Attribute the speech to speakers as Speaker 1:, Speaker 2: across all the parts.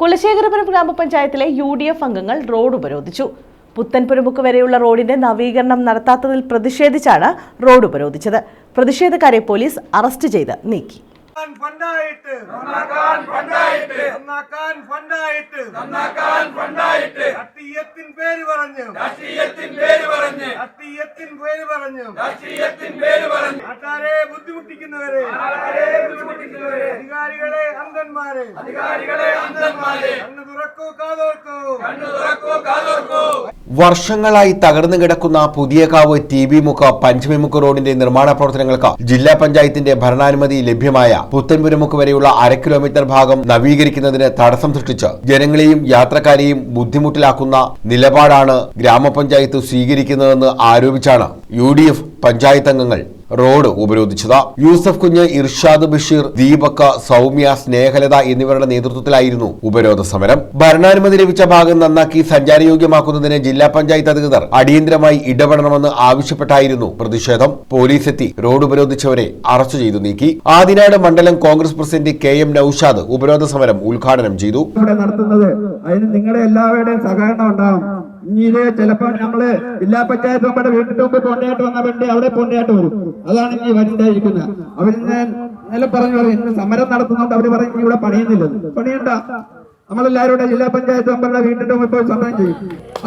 Speaker 1: കുലശേഖരപുരം ഗ്രാമപഞ്ചായത്തിലെ U D F അംഗങ്ങൾ road ഉപരോധിച്ചു. പുത്തൻപുരമുക്ക് വരെയുള്ള റോഡിന്റെ നവീകരണം നടത്താത്തതിൽ പ്രതിഷേധിച്ചാണ് റോഡ് ഉപരോധിച്ചത്. പ്രതിഷേധക്കാരെ പോലീസ് അറസ്റ്റ് ചെയ്ത് നീക്കി.
Speaker 2: ഫണ്ടായിട്ട് നന്നാക്കാൻ ഫണ്ടായിട്ട് നന്നാക്കാൻ ഫണ്ടായിട്ട് നന്നാക്കാൻ ഫണ്ടായിട്ട് രാഷ്ട്രീയത്തിൻ പേര് പറഞ്ഞു. രാഷ്ട്രീയത്തിൻ പേര് പറഞ്ഞു. രാഷ്ട്രീയത്തിൻ പേര് പറഞ്ഞു. രാഷ്ട്രീയത്തിൻ പേര് പറഞ്ഞു. നാട്ടാരെ ബുദ്ധിമുട്ടിക്കുന്നവരെ. ബുദ്ധിമുട്ടിക്കുന്നവരെ. അധികാരികളെ അന്ധന്മാരെ അധികാരികളെ അന്ധന്മാരെ കണ്ണു തുറക്കൂ കാതോർക്കൂ. കണ്ണു തുറക്കൂ കാതോർക്കൂ.
Speaker 3: വർഷങ്ങളായി തകർന്നു കിടക്കുന്ന പുതിയകാവ് ടി ബി മുക്ക് പഞ്ചമിമുക്ക് റോഡിന്റെ നിർമ്മാണ പ്രവർത്തനങ്ങൾക്ക് ജില്ലാ പഞ്ചായത്തിന്റെ ഭരണാനുമതി ലഭ്യമായ പുത്തൻപുരമുക്ക് വരെയുള്ള അര കിലോമീറ്റർ ഭാഗം നവീകരിക്കുന്നതിന് തടസ്സം സൃഷ്ടിച്ച് ജനങ്ങളെയും യാത്രക്കാരെയും ബുദ്ധിമുട്ടിലാക്കുന്ന നിലപാടാണ് ഗ്രാമപഞ്ചായത്ത് സ്വീകരിക്കുന്നതെന്ന് ആരോപിച്ചാണ് യു ഡി എഫ് പഞ്ചായത്ത് അംഗങ്ങൾ റോഡ് ഉപരോധിച്ചത്. യൂസഫ് കുഞ്ഞ് ഇർഷാദ് ബഷീർ ദീപക്ക സൗമ്യ സ്നേഹലത എന്നിവരുടെ നേതൃത്വത്തിലായിരുന്നു ഉപരോധ സമരം. ഭരണാനുമതി ലഭിച്ച ഭാഗം നന്നാക്കി സഞ്ചാരയോഗ്യമാക്കുന്നതിന് ജില്ലാ പഞ്ചായത്ത് അധികൃതർ അടിയന്തരമായി ഇടപെടണമെന്ന് ആവശ്യപ്പെട്ടായിരുന്നു പ്രതിഷേധം. പോലീസ് എത്തി റോഡ് ഉപരോധിച്ചവരെ അറസ്റ്റ് ചെയ്തു നീക്കി. ആദിനാട് മണ്ഡലം Congress president K M Noushad ഉപരോധ സമരം ഉദ്ഘാടനം ചെയ്തു.
Speaker 4: ഇവിടെ നടത്തുന്നത് അതിന് നിങ്ങളുടെ എല്ലാവരുടെയും സഹകരണം ഉണ്ടാവും ഇനി ഇത് ചിലപ്പോ നമ്മൾ ജില്ലാ പഞ്ചായത്ത് നമ്മുടെ വീട്ടിന്റെ മുമ്പ് പോണ്ടയായിട്ട് വന്ന വേണ്ടി അവിടെ പോണ്ടയായിട്ട് വരും. അതാണ് ഇനി വരുണ്ടായിരിക്കുന്നത് അവരിന്ന് ഇന്നലെ പറഞ്ഞു പറയും സമരം നടത്തുന്നോണ്ട്. അവർ പറയും ഇവിടെ പണിയുന്നില്ല. പണിയണ്ട. നമ്മളെല്ലാവരും കൂടെ ജില്ലാ പഞ്ചായത്ത് മെമ്പറുടെ വീട്ടിന്റെ മുമ്പ് പോയി സമരം ചെയ്യും.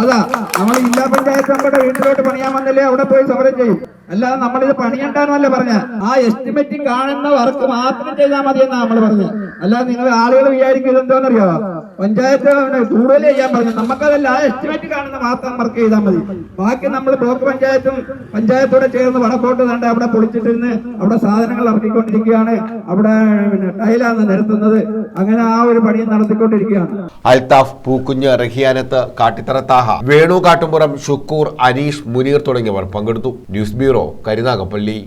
Speaker 4: അതാ നമ്മൾ ജില്ലാ പഞ്ചായത്ത് നമ്മുടെ വീട്ടിലോട്ട് പണിയാൻ വന്നില്ലേ അവിടെ പോയി സമരം ചെയ്യും. അല്ലാതെ നമ്മളിത് പണിയണ്ടെന്നല്ല പറഞ്ഞ. ആ എസ്റ്റിമേറ്റ് കാണുന്ന വർക്ക് മാത്രം ചെയ്താൽ മതി എന്നാ നമ്മൾ പറഞ്ഞത് അല്ലാതെ നിങ്ങൾ ആളുകൾ വിചാരിക്കും ഇതെന്തോന്നറിയോ പഞ്ചായത്ത് കൂടുതൽ ചെയ്യാൻ പറഞ്ഞു നമുക്കതല്ല ആ എസ്റ്റിമേറ്റ് കാണുന്ന മാത്രം വർക്ക് ചെയ്താൽ മതി. ബാക്കി നമ്മൾ ബ്ലോക്ക് പഞ്ചായത്തും പഞ്ചായത്തോടെ ചേർന്ന് വടക്കോട്ട് കണ്ട് അവിടെ പൊളിച്ചിട്ടിരുന്ന് അവിടെ സാധനങ്ങൾ ഇറക്കിക്കൊണ്ടിരിക്കുകയാണ്. അവിടെ പിന്നെ ടൈലാണ് നിരത്തുന്നത്. അങ്ങനെ ആ ഒരു പണി നടത്തിക്കൊണ്ടിരിക്കുകയാണ്.
Speaker 3: അൽതാഫ് പൂക്കുഞ്ഞ് റഹിയാനത്ത് കാട്ടിത്തറ താഹ വേണു കാട്ടുംപുറം ഷുക്കൂർ അനീഷ് മുനീർ തുടങ്ങിയവർ പങ്കെടുത്തു. News bureau Karunagappally.